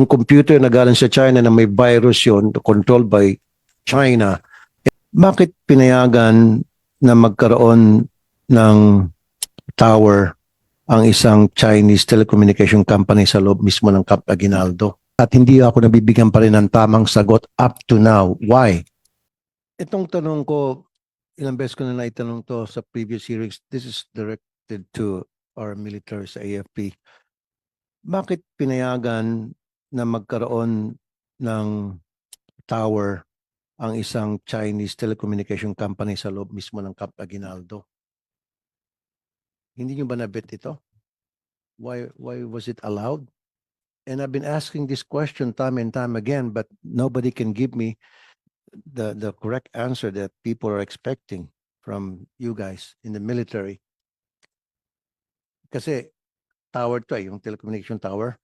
Yung computer na galing sa China na may virus yun, controlled by China, eh, bakit pinayagan na magkaroon ng tower ang isang Chinese telecommunication company sa loob mismo ng Camp Aguinaldo? At hindi ako nabibigyan pa rin ng tamang sagot up to now. Why? Itong tanong ko, ilang beses ko na naitanong to sa previous hearings. This is directed to our military sa AFP. Bakit pinayagan na magkaroon ng tower ang isang Chinese telecommunication company sa loob mismo ng Camp Aguinaldo? Hindi nyo ba nabit ito? Why, why was it allowed? And I've been asking this question time and time again, but nobody can give me the, the correct answer that people are expecting from you guys in the military. Kasi tower to eh, yung telecommunication tower.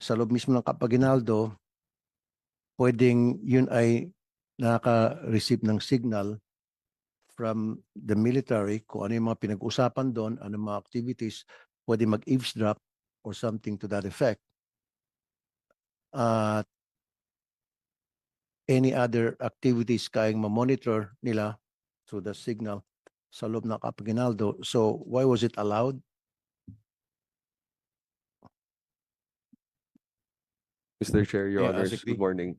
Sa loob mismo ng Capaginaldo, pwedeng yun ay nakaka-receive ng signal from the military kung ano yung mga pinag-usapan doon, ano mga activities, pwede mag-eavesdrop or something to that effect. At any other activities kayang ma-monitor nila through the signal sa loob ng Capaginaldo. So why was it allowed? Mr. Chair, Your Yeah, Honors, good morning.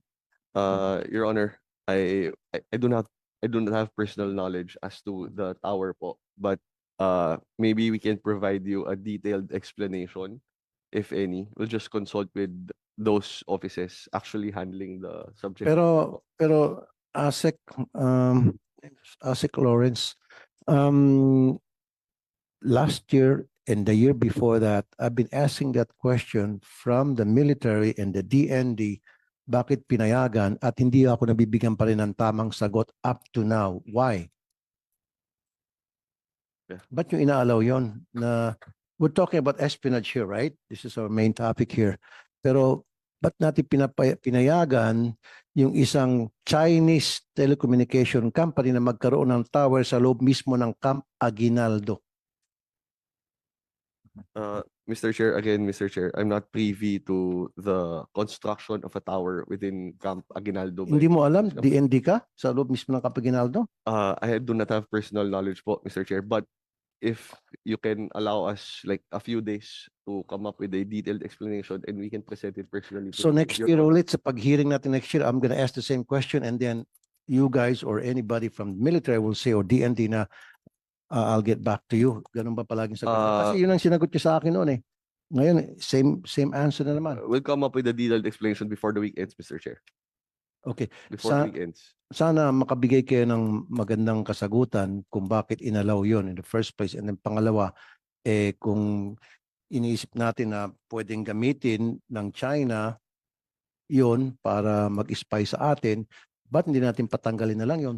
Uh, Your Honor, I, I, I do not, I do not have personal knowledge as to the tower po, but uh, maybe we can provide you a detailed explanation, if any. We'll just consult with those offices actually handling the subject. Pero pero ASEC um ASEC Lawrence um last year and the year before that I've been asking that question from the military and the DND bakit pinayagan at hindi ako nabibigyan pa rin ng tamang sagot up to now? Why? Yeah. Ba't yung inaalaw yon na we're talking about espionage here right? This is our main topic here. Pero ba't natin pinapay- pinayagan yung isang Chinese telecommunication company na magkaroon ng tower sa loob mismo ng Camp Aguinaldo. Uh, Mr. Chair, again, Mr. Chair, I'm not privy to the construction of a tower within Camp Aguinaldo. by Hindi mo alam, DND ka sa loob mismo ng Camp Aguinaldo? Uh, I do not have personal knowledge po, Mr. Chair, but if you can allow us like a few days to come up with a detailed explanation and we can present it personally. to So the- next your year Honor. ulit, sa pag-hearing natin next year, I'm gonna ask the same question and then you guys or anybody from military will say or DND na uh, I'll get back to you. Ganun ba palaging sagot? niyo? Kasi Ah. yun ang sinagot niyo sa akin noon eh. Ngayon, same same answer na naman. We'll come up with a detailed explanation before the weekends, Mr. Chair. Okay. Before Sa- the weekends. sana makabigay kayo ng magandang kasagutan kung bakit inalaw yon in the first place. And then pangalawa, eh, kung iniisip natin na pwedeng gamitin ng China yon para mag-spy sa atin, ba't hindi natin patanggalin na lang yon?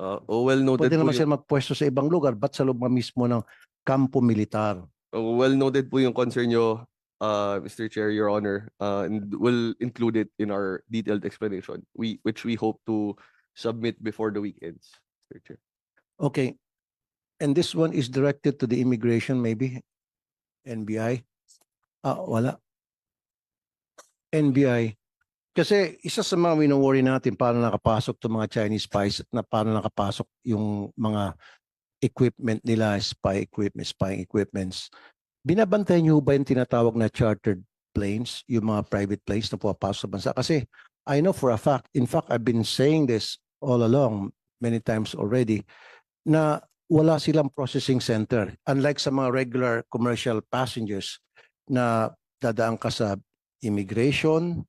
Uh, oh, well noted Pwede po naman yung, sila magpwesto sa ibang lugar, ba't sa loob mismo ng kampo militar? oh, well noted po yung concern nyo, uh, Mr. Chair, Your Honor, uh, and we'll include it in our detailed explanation, we, which we hope to submit before the weekends, Mr. Chair. Okay. And this one is directed to the immigration maybe? NBI? Ah, wala. NBI. Kasi isa sa mga wino-worry natin paano nakapasok to mga Chinese spies at na paano nakapasok yung mga equipment nila, spy equipment, spying equipments. Binabantayan niyo ba yung tinatawag na chartered planes, yung mga private planes na pumapasok sa bansa? Kasi I know for a fact, in fact, I've been saying this all along many times already, na wala silang processing center. Unlike sa mga regular commercial passengers na dadaan ka sa immigration,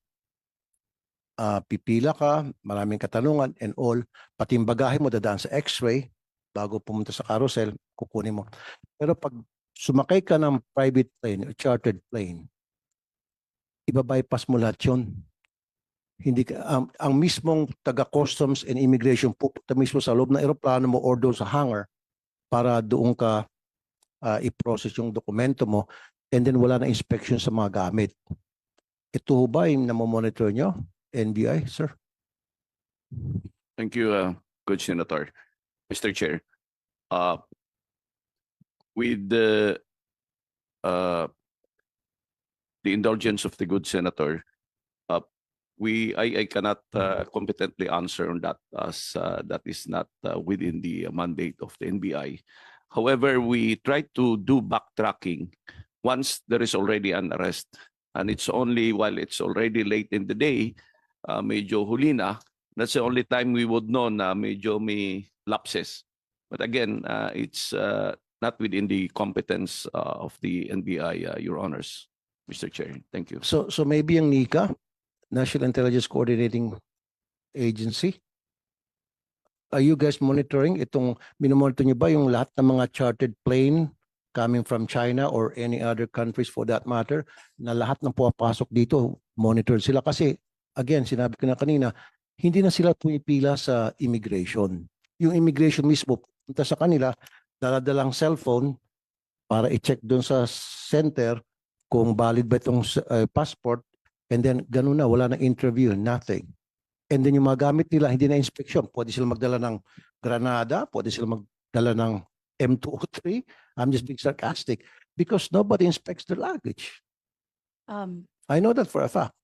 ah, pipila ka, maraming katanungan and all, pati yung bagahe mo dadaan sa x-ray bago pumunta sa carousel, kukunin mo. Pero pag sumakay ka ng private plane or chartered plane, iba-bypass mo lahat yun. Hindi ka, ang, ang mismong taga-customs and immigration pupunta mismo sa loob ng aeroplano mo or doon sa hangar para doon ka ah, i-process yung dokumento mo and then wala na inspection sa mga gamit. Ito ba yung namomonitor nyo? NBI, sir? Thank you, uh, good Senator. Mr. Chair, uh, with the, uh, the indulgence of the good Senator, we, I, I cannot uh, competently answer on that as uh, that is not uh, within the mandate of the NBI. However, we try to do backtracking once there is already an arrest. And it's only while it's already late in the day, uh, medyo huli na, that's the only time we would know na medyo may lapses. But again, uh, it's uh, not within the competence uh, of the NBI, uh, Your Honors, Mr. Chair. Thank you. So, so maybe ang NICA, National Intelligence Coordinating Agency, are you guys monitoring itong, minomonitor nyo ba yung lahat ng mga chartered plane coming from China or any other countries for that matter, na lahat ng pumapasok dito, monitor sila kasi, again, sinabi ko na kanina, hindi na sila pumipila sa immigration. Yung immigration mismo, punta sa kanila, daladalang cellphone para i-check doon sa center kung valid ba itong uh, passport and then ganun na, wala na interview, nothing. And then yung mga gamit nila, hindi na inspection. Pwede sila magdala ng granada, pwede sila magdala ng M203. I'm just being sarcastic because nobody inspects their luggage. Um, I know that for a fact.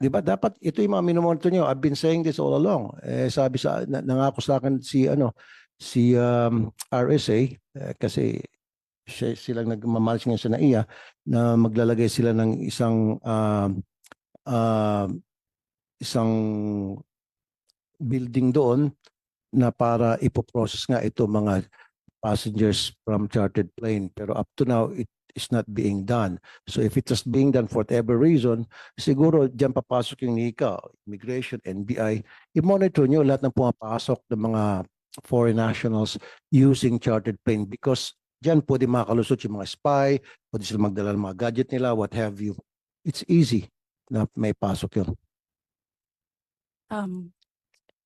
Di ba? Dapat ito yung mga minomonitor nyo. I've been saying this all along. Eh, sabi sa, na, nangako sa akin si, ano, si um, RSA, eh, kasi siya, silang nagmamalis ngayon sa NAIA, na maglalagay sila ng isang um, um, isang building doon na para ipoprocess nga ito mga passengers from chartered plane. Pero up to now, it is not being done. So if it was being done for whatever reason, siguro diyan papasok yung NICA, Immigration, NBI, i-monitor nyo lahat ng pumapasok ng mga foreign nationals using chartered plane because diyan pwede makalusot yung mga spy, pwede sila magdala ng mga gadget nila, what have you. It's easy na may pasok yun. um,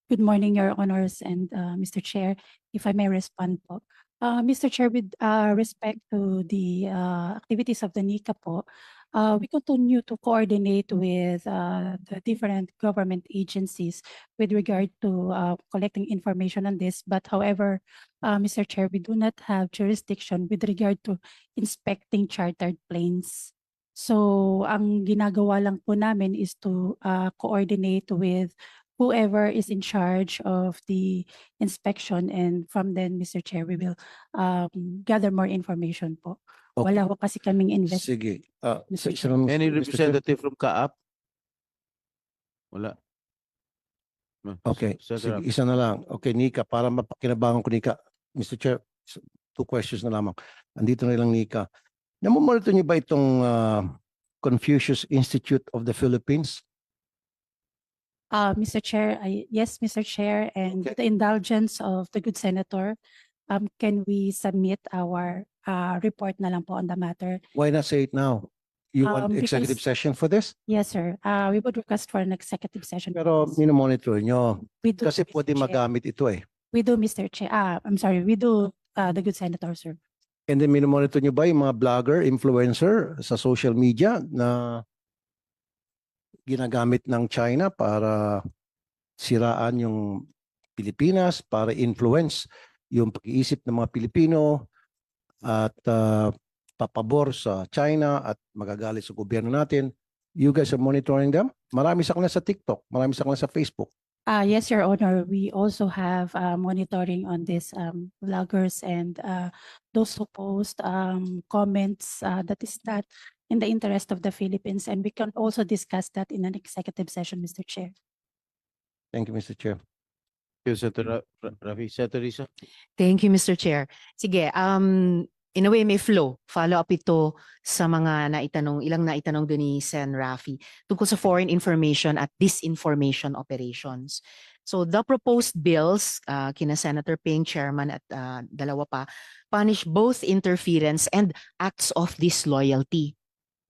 good morning, Your Honors and uh, Mr. Chair. If I may respond po. Uh, Mr. Chair, with uh, respect to the uh, activities of the NICA po, uh, we continue to coordinate with uh, the different government agencies with regard to uh, collecting information on this. But however, uh, Mr. Chair, we do not have jurisdiction with regard to inspecting chartered planes. So ang ginagawa lang po namin is to uh, coordinate with whoever is in charge of the inspection and from then, Mr. Chair, we will um, gather more information po. Okay. Wala po kasi kaming invest. Sige. Uh, Mr. Any Mr. Chair. representative from Kaap? Wala. Ma- Okay, Senator sige, isa na lang. Okay, Nika, para mapakinabangan ko Nika. Mr. Chair, s- two questions na lamang. Andito na lang Nika. Namumonitor niyo ba itong ah, Confucius Institute of the Philippines? Uh, Mr. Chair, I, yes, Mr. Chair, and with the indulgence of the good senator, um, can we submit our uh, report na lang po on the matter? Why not say it now? You want Um, executive because- session for this? Yes, sir. Uh, we would request for an executive session. Pero minomonitor niyo. We do, Kasi Mr. pwede Chair. magamit ito eh. We do, Mr. Chair. Ah, I'm sorry, we do, uh, the good senator, sir. And then minomonitor niyo ba yung mga blogger, influencer sa social media na ginagamit ng China para siraan yung Pilipinas, para influence yung pag-iisip ng mga Pilipino at ah, papabor sa China at magagalit sa gobyerno natin. You guys are monitoring them? Marami sa kanila sa TikTok, marami sa kanila sa Facebook. Uh, yes, Your Honor, we also have uh, monitoring on this um, vloggers and uh, those who post um, comments uh, that is not in the interest of the Philippines. And we can also discuss that in an executive session, Mr. Chair. Thank you, Mr. Chair. Thank you, Senator Ra- Ra- Rafi. Senator Risa? Thank you, Mr. Chair. Sige, um, in a way may flow. Follow up ito sa mga naitanong, ilang naitanong doon ni Sen. Rafi tungkol sa foreign information at disinformation operations. So the proposed bills, uh, kina Senator Ping, Chairman at uh, dalawa pa, punish both interference and acts of disloyalty.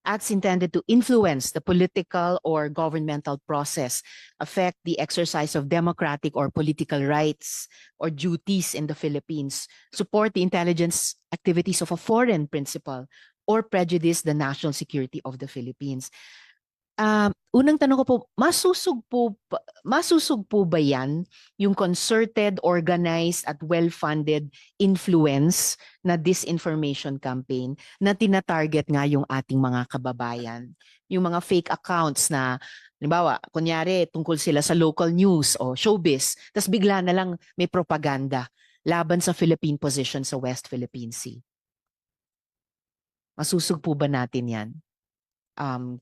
Acts intended to influence the political or governmental process, affect the exercise of democratic or political rights, or duties in the Philippines, support the intelligence activities of a foreign principal, or prejudice the national security of the Philippines. Um, unang tanong ko po, masusog po, masusog po ba yan yung concerted, organized at well-funded influence na disinformation campaign na tinatarget nga yung ating mga kababayan? Yung mga fake accounts na, halimbawa, kunyari tungkol sila sa local news o showbiz, tas bigla na lang may propaganda laban sa Philippine position sa West Philippine Sea. Masusog po ba natin yan? Um,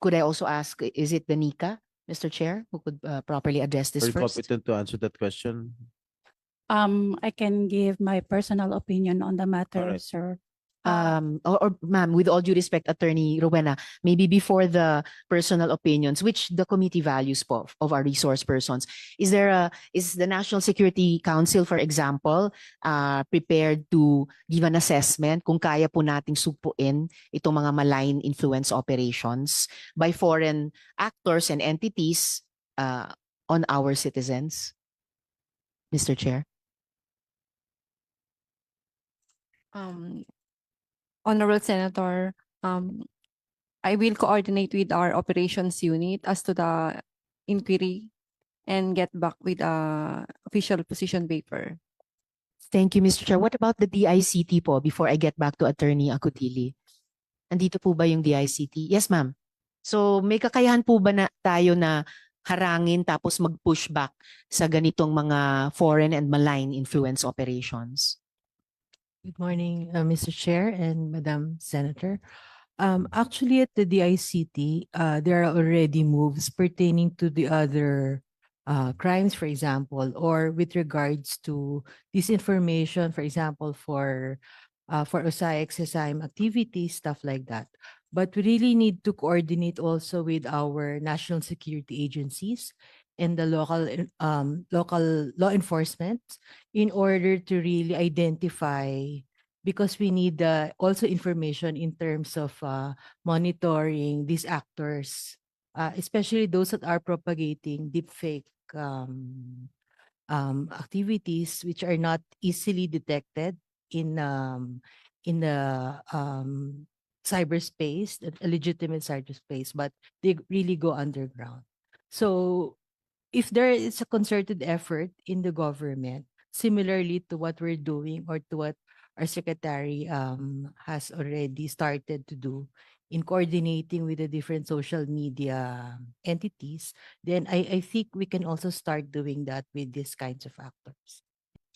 could I also ask, is it the NICA, Mr. Chair, who could uh, properly address this Are you first? competent to answer that question? Um, I can give my personal opinion on the matter, Alright. sir. Um, or, or ma'am, with all due respect, Attorney Rowena, maybe before the personal opinions, which the committee values po of our resource persons, is there a, is the National Security Council, for example, uh, prepared to give an assessment kung kaya po nating sugpuin itong mga malign influence operations by foreign actors and entities uh, on our citizens? Mr. Chair? Um, Honorable Senator, um, I will coordinate with our operations unit as to the inquiry and get back with a official position paper. Thank you, Mr. Chair. What about the DICT po before I get back to Attorney Akutili? Andito po ba yung DICT? Yes, ma'am. So may kakayahan po ba na tayo na harangin tapos mag-push back sa ganitong mga foreign and malign influence operations? Good morning, uh, Mr. Chair and Madam Senator. Um, actually, at the DICT, uh, there are already moves pertaining to the other uh, crimes, for example, or with regards to disinformation, for example, for uh, for OSAIC, SSIM activities, stuff like that. But we really need to coordinate also with our national security agencies and the local um, local law enforcement in order to really identify because we need uh, also information in terms of uh, monitoring these actors, uh, especially those that are propagating deepfake um, um, activities which are not easily detected in um, in the um, cyberspace, the legitimate cyberspace, but they really go underground. So if there is a concerted effort in the government, similarly to what we're doing or to what our secretary um, has already started to do in coordinating with the different social media entities, then I, I think we can also start doing that with these kinds of actors.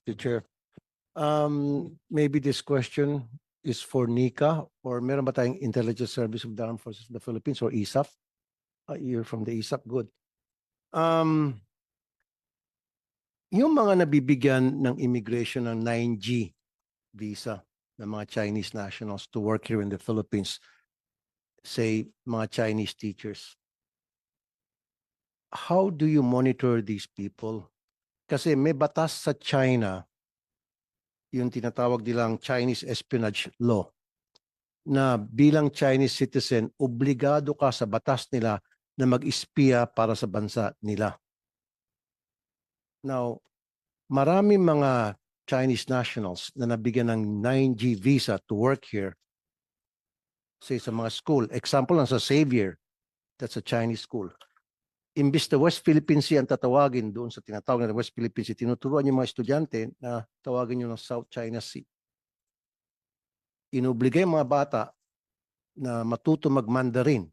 Mr. Chair. Um, maybe this question is for Nika or meron ba tayong Intelligence Service of the Armed Forces of the Philippines or ISAF? Uh, you're from the ISAF, good. Um, yung mga nabibigyan ng immigration ng 9G visa ng mga Chinese nationals to work here in the Philippines, say mga Chinese teachers, how do you monitor these people? Kasi may batas sa China, yung tinatawag nilang Chinese espionage law, na bilang Chinese citizen, obligado ka sa batas nila na mag-espiya para sa bansa nila. Now, marami mga Chinese nationals na nabigyan ng 9G visa to work here, say sa mga school. Example lang sa Xavier, that's a Chinese school imbis na West Philippine Sea ang tatawagin doon sa tinatawag na West Philippine Sea, tinuturuan yung mga estudyante na tawagin nyo ng South China Sea. Inobligay mga bata na matuto mag-Mandarin.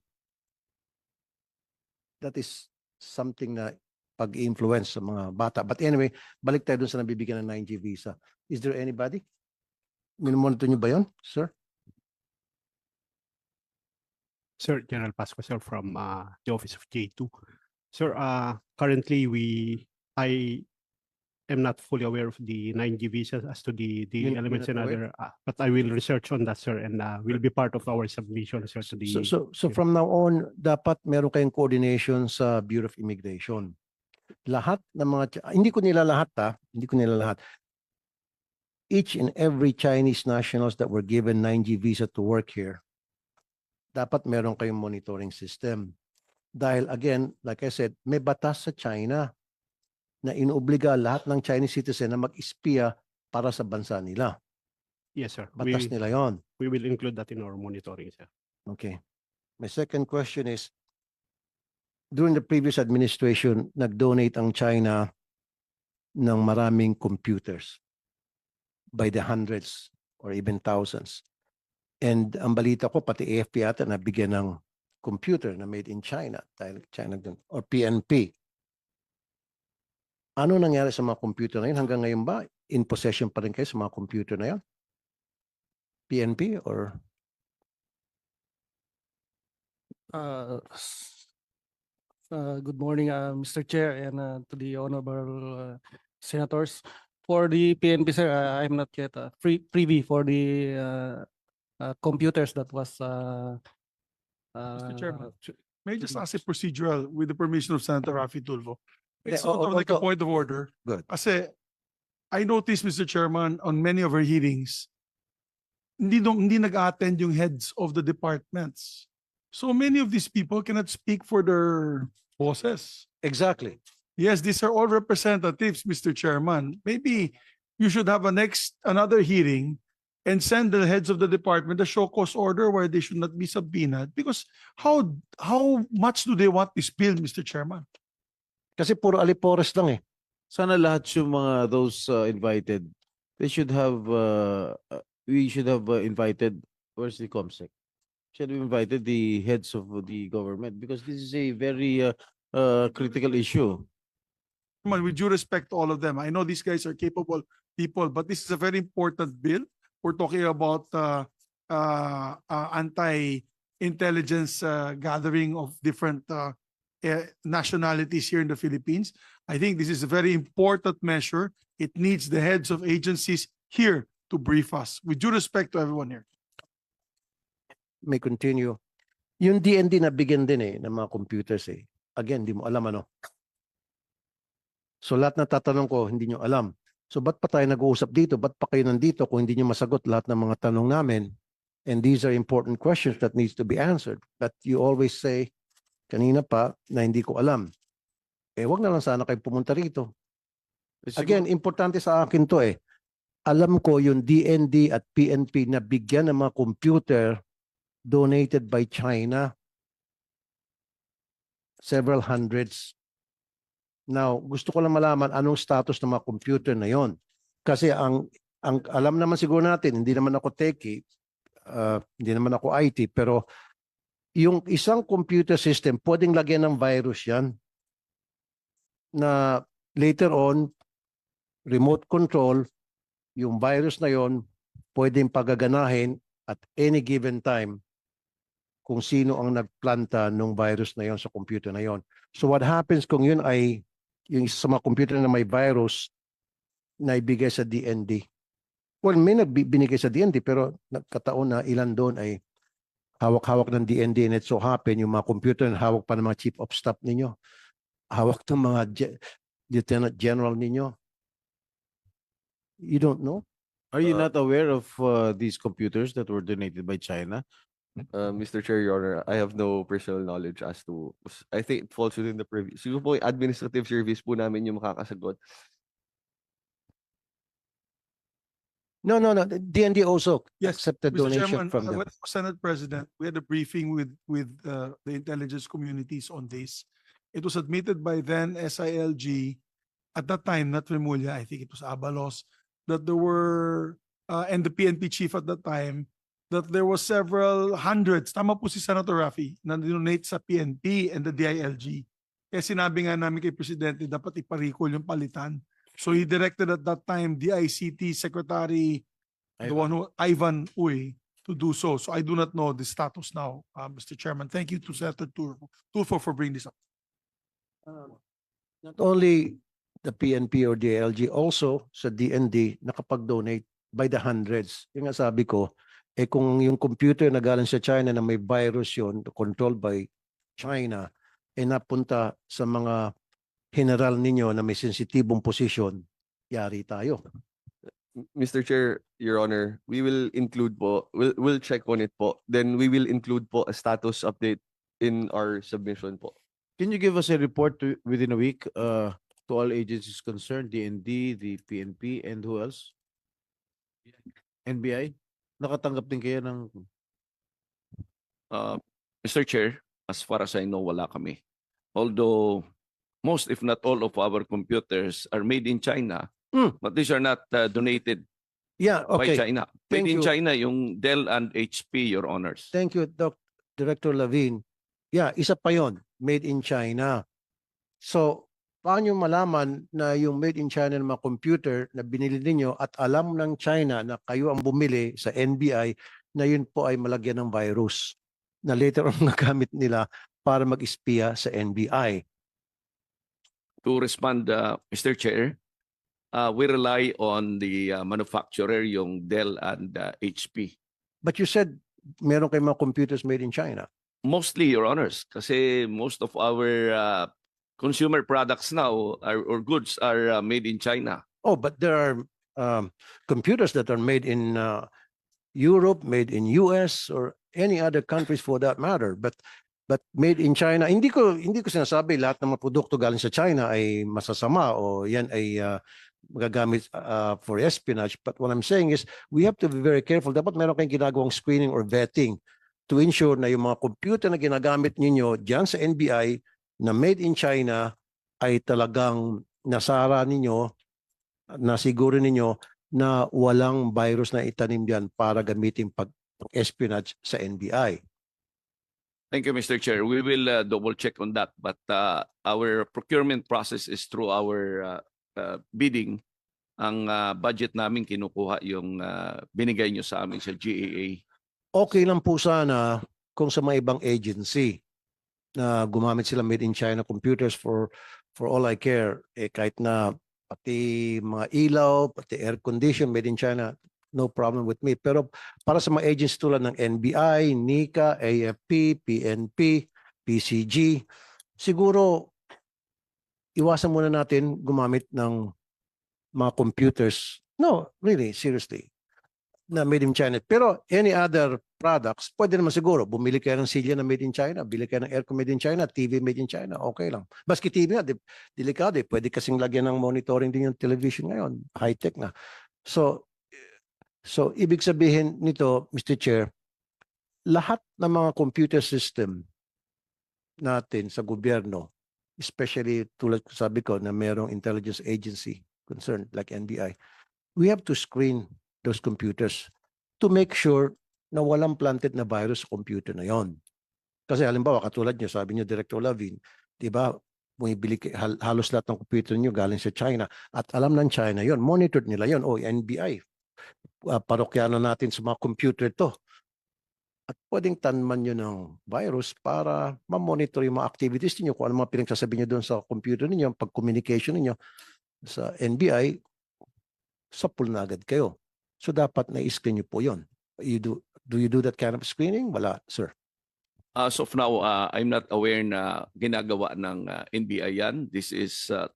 That is something na pag-influence sa mga bata. But anyway, balik tayo doon sa nabibigyan ng 9G visa. Is there anybody? Minumonitor nyo ba yun, sir? Sir, General Pasco, sir, from uh, the office of J2. Sir, uh, currently we, I am not fully aware of the 9G visas as to the, the You're- elements and not aware? other, uh, but I will research on that, sir, and uh, will be part of our submission, sir, to the. So, so, so from now on, dapat meron kayong coordination sa Bureau of Immigration. Lahat ng mga, Chi- hindi ko nila lahat ha, hindi ko nila lahat. Each and every Chinese nationals that were given 9G visa to work here, dapat meron kayong monitoring system. Dahil again, like I said, may batas sa China na inuobliga lahat ng Chinese citizen na mag-espiya para sa bansa nila. Yes, sir. We, Batas nila yon. we will include that in our monitoring, sir. Okay. My second question is, during the previous administration, nag-donate ang China ng maraming computers by the hundreds or even thousands. And ang balita ko, pati AFP ata nabigyan ng computer na made in China dahil China or PNP. Ano nangyari sa mga computer na yun? Hanggang ngayon ba, in possession pa rin kayo sa mga computer na yun? PNP or Uh, uh, Good morning, uh, Mr. Chair, and uh, to the honorable uh, senators. For the PNP, sir, uh, I'm not yet uh, free privy for the uh, uh, computers that was uh, Mr. uh, Chairman, ch- May I just ask a procedural with the permission of Senator Rafi Tulfo? It's Yeah, sort o- of like a point of order. Good. Kasi I noticed, Mr. Chairman, on many of our hearings, hindi, dong- hindi nag-attend yung heads of the departments. So many of these people cannot speak for their bosses. exactly? Yes, these are all representatives, Mr. Chairman. Maybe you should have a next, another hearing and send the heads of the department a show cause order where they should not be subpoenaed because how, how much do they want this bill, Mr. Chairman? Kasi puro alipores lang eh. Sana lahat yung mga those uh, invited, they should have, uh, uh, we should have uh, invited, where's the COMSEC? Should have invited the heads of the government because this is a very uh, uh, critical issue. Chairman, with due respect to all of them, I know these guys are capable people, but this is a very important bill. We're talking about uh, uh, uh, anti-intelligence uh, gathering of different uh, nationalities here in the Philippines. I think this is a very important measure. It needs the heads of agencies here to brief us. With due respect to everyone here. may continue. Yung DND na bigyan din eh ng mga computers eh. Again, di mo alam ano. So lahat na tatanong ko, hindi nyo alam. So ba't pa tayo nag-uusap dito? Ba't pa kayo nandito kung hindi nyo masagot lahat ng mga tanong namin? And these are important questions that needs to be answered. But you always say, kanina pa, na hindi ko alam. Eh, wag na lang sana kayo pumunta rito. Again, importante sa akin to eh. Alam ko yung DND at PNP na bigyan ng mga computer donated by China. Several hundreds. Now, gusto ko lang malaman anong status ng mga computer na yon. Kasi ang, ang alam naman siguro natin, hindi naman ako techie, uh, hindi naman ako IT, pero yung isang computer system, pwedeng lagyan ng virus yan na later on, remote control, yung virus na yon pwedeng pagaganahin at any given time kung sino ang nagplanta ng virus na yon sa computer na yon. So what happens kung yun ay yung sa mga computer na may virus na ibigay sa DND? Well, may nagbinigay sa DND pero nagkataon na ilan doon ay hawak-hawak ng DND and it so happen yung mga computer na hawak pa ng mga chief of staff ninyo. Hawak ng mga ge- lieutenant general ninyo. You don't know? Are you Uh, not aware of uh, these computers that were donated by China? Uh, Mr. Chair, Your Honor, I have no personal knowledge as to, I think it falls within the purview. Siguro po, yung administrative service po namin yung makakasagot. No, no, no. DND also Yes, accepted Mr. donation Chairman, from uh, them. when I was Senate President, we had a briefing with, with uh, the intelligence communities on this. It was admitted by then SILG, at that time, not Remulla, I think it was Abalos, that there were, uh, and the PNP chief at that time, that there was several hundreds, tama po si Senator Rafi, na donate sa PNP and the DILG. Kaya sinabi nga namin kay Presidente, dapat iparicol yung palitan. So he directed at that time, the ICT Secretary, the one who, Ivan Uy, to do so. So I do not know the status now, uh, Mr. Chairman. Thank you to Senator Turfo, Turfo for bringing this up. Not only the PNP or DLG, also sa DND nakapag-donate by the hundreds. Yung nga sabi ko, eh kung yung computer na galing sa China na may virus yon controlled by China, eh napunta sa mga general ninyo na may sensitibong posisyon, yari tayo. Mr. Chair, Your Honor, we will include po, we'll, we'll check on it po. Then we will include po a status update in our submission po. Can you give us a report to, within a week uh, to all agencies concerned, DND, the PNP, and who else? NBI? Nakatanggap din kayo ng Uh, Mr. Chair, as far as I know, wala kami. although most, if not all, of our computers are made in China, Hmm. but these are not uh, donated Yeah, by okay. China. Thank Made in you. China, yung Dell and HP, Your Honors. Thank you, Doc. Director Lavin. Yeah, isa pa yon, made in China. So, paano malaman na yung made in China ng mga computer na binili ninyo at alam ng China na kayo ang bumili sa NBI na yun po ay malagyan ng virus na later on nagamit nila para mag-espiya sa NBI. To respond, uh, Mr. Chair, uh, we rely on the uh, manufacturer, yung Dell and uh, HP. But you said meron kayong mga computers made in China. Mostly, Your Honors, kasi most of our uh, consumer products now are, or goods are uh, made in China. Oh, but there are um, computers that are made in uh, Europe, made in US or any other countries for that matter. But but made in China, hindi ko hindi ko sinasabi lahat ng mga produkto galing sa China ay masasama o yan ay uh, magagamit uh, for espionage. But what I'm saying is we have to be very careful. Dapat meron kayong ginagawang screening or vetting to ensure na yung mga computer na ginagamit ninyo diyan sa NBI na made in China ay talagang nasara ninyo nasiguro ninyo na walang virus na itanim diyan para gamitin pag espionage sa NBI. Thank you, Mr. Chair. We will uh, double check on that, but uh, our procurement process is through our uh, uh, bidding. Ang uh, budget namin kinukuha yung uh, binigay nyo sa amin sa GAA. Okay lang po sana kung sa mga ibang agency na gumamit sila made in China computers for for all I care eh kahit na pati mga ilaw, pati air condition made in China, no problem with me. Pero para sa mga agencies tulad ng NBI, NICA, AFP, PNP, PCG, siguro iwasan muna natin gumamit ng mga computers. No, really, seriously na made in China. Pero any other products, pwede naman siguro. Bumili kayo ng silya na made in China, bili kayo ng aircon made in China, TV made in China, okay lang. Baski TV di- delikado eh. Pwede kasing lagyan ng monitoring din yung television ngayon. High-tech na. So, so ibig sabihin nito, Mr. Chair, lahat ng mga computer system natin sa gobyerno, especially tulad ko sabi ko na merong intelligence agency concerned like NBI, we have to screen those computers to make sure na walang planted na virus sa computer na yon. Kasi halimbawa, katulad nyo, sabi nyo, Director Lavin, di ba, bumibili, hal- halos lahat ng computer nyo galing sa China at alam ng China yon monitored nila yon o NBI, uh, parokyano natin sa mga computer to. At pwedeng tanman nyo ng virus para ma-monitor yung mga activities niyo kung ano mga pinagsasabi nyo doon sa computer ninyo, pag-communication ninyo sa NBI, sapul na agad kayo. So dapat na-screen nyo po yon. You do, do you do that kind of screening? Wala, sir. As of now, uh, I'm not aware na ginagawa ng uh, NBI yan. This is uh,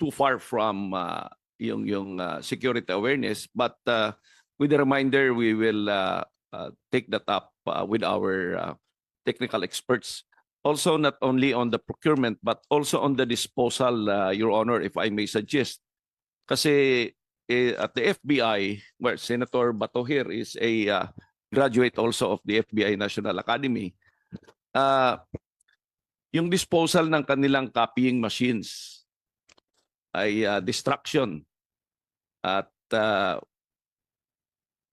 too far from uh, yung, yung uh, security awareness. But uh, with a reminder, we will uh, uh, take that up uh, with our uh, technical experts. Also, not only on the procurement, but also on the disposal, uh, Your Honor, if I may suggest. Kasi eh, at the FBI, where Senator Bato here is a uh, graduate also of the FBI National Academy, uh, yung disposal ng kanilang copying machines ay uh, distraction. At uh,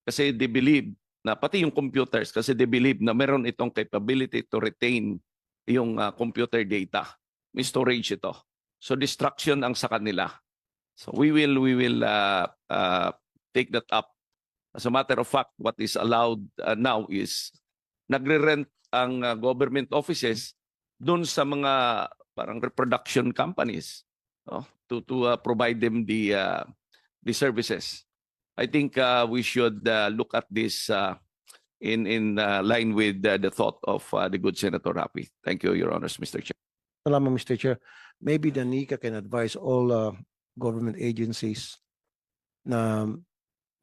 kasi they believe na pati yung computers kasi they believe na meron itong capability to retain yung uh, computer data. May storage ito. So distraction ang sa kanila. So we will we will uh, uh, take that up. As a matter of fact, what is allowed uh, now is nagre-rent ang uh, government offices doon sa mga parang reproduction companies no? to to uh, provide them the uh, the services. I think uh, we should uh, look at this uh, in in uh, line with uh, the thought of uh, the good Senator Rapi. Thank you, Your Honors, Mr. Chair. Salamat, Mr. Chair. Maybe the NICA can advise all uh, government agencies na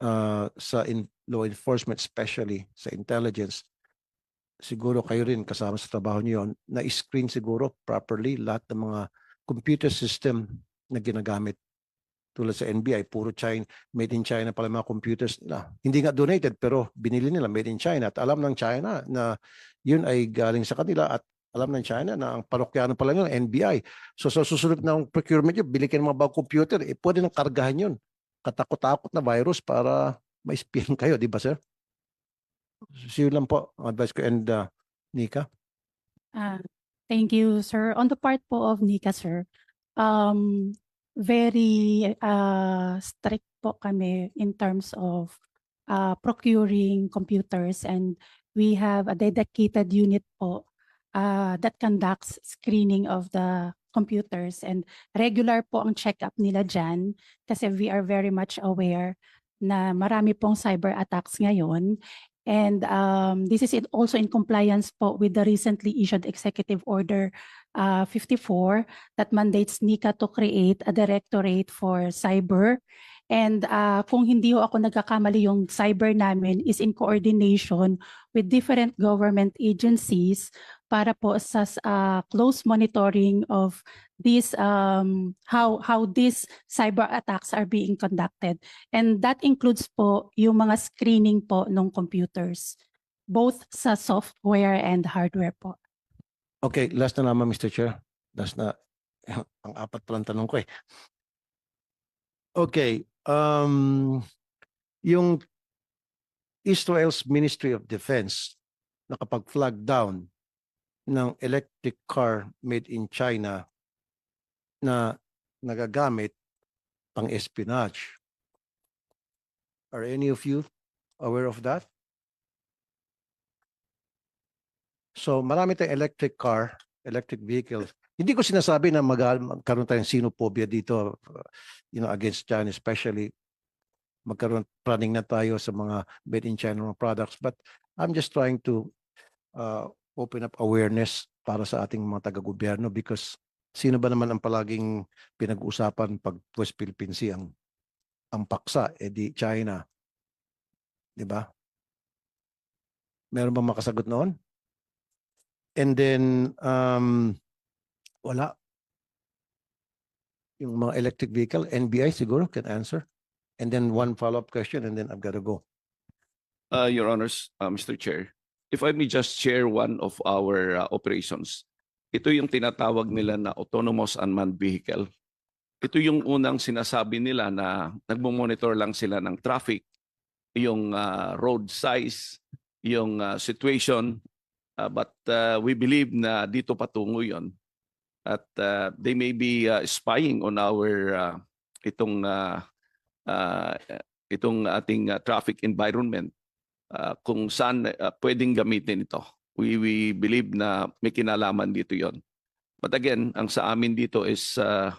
uh, sa in, law enforcement, especially sa intelligence, siguro kayo rin kasama sa trabaho niyo yun, na screen siguro properly lahat ng mga computer system na ginagamit tulad sa NBI, puro China, made in China pala mga computers na hindi nga donated pero binili nila made in China at alam ng China na yun ay galing sa kanila at Alam ng China na ang parokyano pa lang yun, NBI. So sa susunod na procurement yun, bili ng mga bagong computer, eh, pwede nang kargahan yun. Katakot-takot na virus para ma-spian kayo, di ba sir? So lang po, advice ko. And uh, Nika? Ah, thank you, sir. On the part po of Nika, sir, um, very uh, strict po kami in terms of uh, procuring computers and we have a dedicated unit po uh, that conducts screening of the computers and regular po ang check-up nila dyan kasi we are very much aware na marami pong cyber attacks ngayon And um, this is also in compliance po with the recently issued Executive Order uh, 54 that mandates NICA to create a directorate for cyber. And uh, kung hindi ho ako nagkakamali, yung cyber namin is in coordination with different government agencies para po sa uh, close monitoring of this um, how how these cyber attacks are being conducted. And that includes po yung mga screening po ng computers, both sa software and hardware po. Okay, last na naman Mr. Chair. Last na, ang apat palang tanong ko eh. Okay, um, yung Israel's Ministry of Defense nakapag-flag down ng electric car made in China na nagagamit pang espionage. Are any of you aware of that? So marami tayong electric car, electric vehicles. Hindi ko sinasabi na mag magkaroon tayong xenophobia dito, you know, against China, especially magkaroon planning na tayo sa mga made in China products. But I'm just trying to uh, open up awareness para sa ating mga taga-gobyerno because sino ba naman ang palaging pinag-uusapan pag West Philippine Sea ang ang paksa, eh di China. Di ba? Meron ba makasagot noon? And then, um, wala. Yung mga electric vehicle, NBI siguro can answer. And then one follow-up question and then I've got to go. Uh, Your Honors, uh, Mr. Chair, if I may just share one of our uh, operations. Ito yung tinatawag nila na autonomous unmanned vehicle. Ito yung unang sinasabi nila na nagmo-monitor lang sila ng traffic, yung uh, road size, yung uh, situation. Uh, but uh, we believe na dito patungo yon. At uh, they may be uh, spying on our uh, itong uh, uh, itong ating uh, traffic environment uh, kung saan uh, pwedeng gamitin ito. We, we believe na may kinalaman dito yon. But again, ang sa amin dito is uh,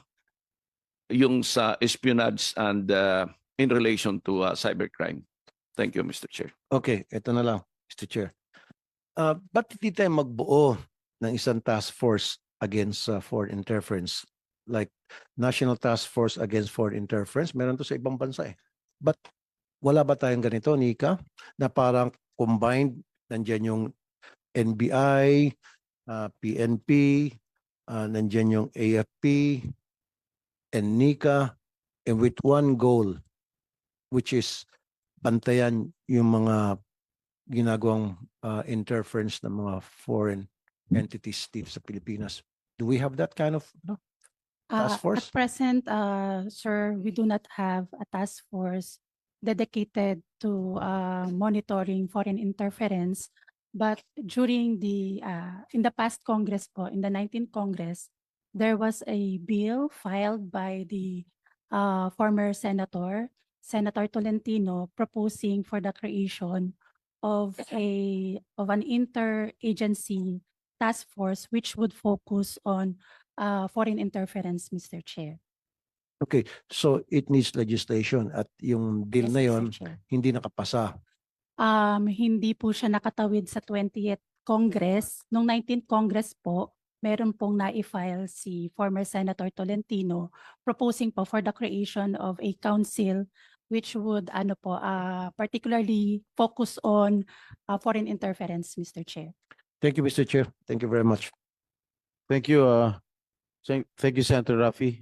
yung sa espionage and uh, in relation to uh, cybercrime. Thank you, Mr. Chair. Okay, ito na lang, Mr. Chair. Uh, ba't hindi tayo magbuo ng isang task force against uh, foreign interference? Like National Task Force Against Foreign Interference, meron to sa ibang bansa eh. But wala ba tayong ganito, Nika? Na parang combined, nandyan yung NBI, uh, PNP, uh, nandyan yung AFP, and Nika, and with one goal, which is bantayan yung mga ginagawang uh, interference ng mga foreign entities dito sa Pilipinas. Do we have that kind of no? Task Uh, force? At present, uh, sir, we do not have a task force dedicated to uh, monitoring foreign interference. But during the, uh, in the past Congress po, in the 19th Congress, there was a bill filed by the uh, former Senator, Senator Tolentino, proposing for the creation of a, of an interagency task force which would focus on uh, foreign interference, Mr. Chair. Okay, so it needs legislation at yung bill Yes, na yon hindi nakapasa. Um, hindi po siya nakatawid sa 20th Congress. Noong 19th Congress po, meron pong na-file si former Senator Tolentino proposing po for the creation of a council which would ano po uh, particularly focus on uh, foreign interference, Mr. Chair. Thank you, Mr. Chair. Thank you very much. Thank you, uh, thank, thank you, Senator Rafi.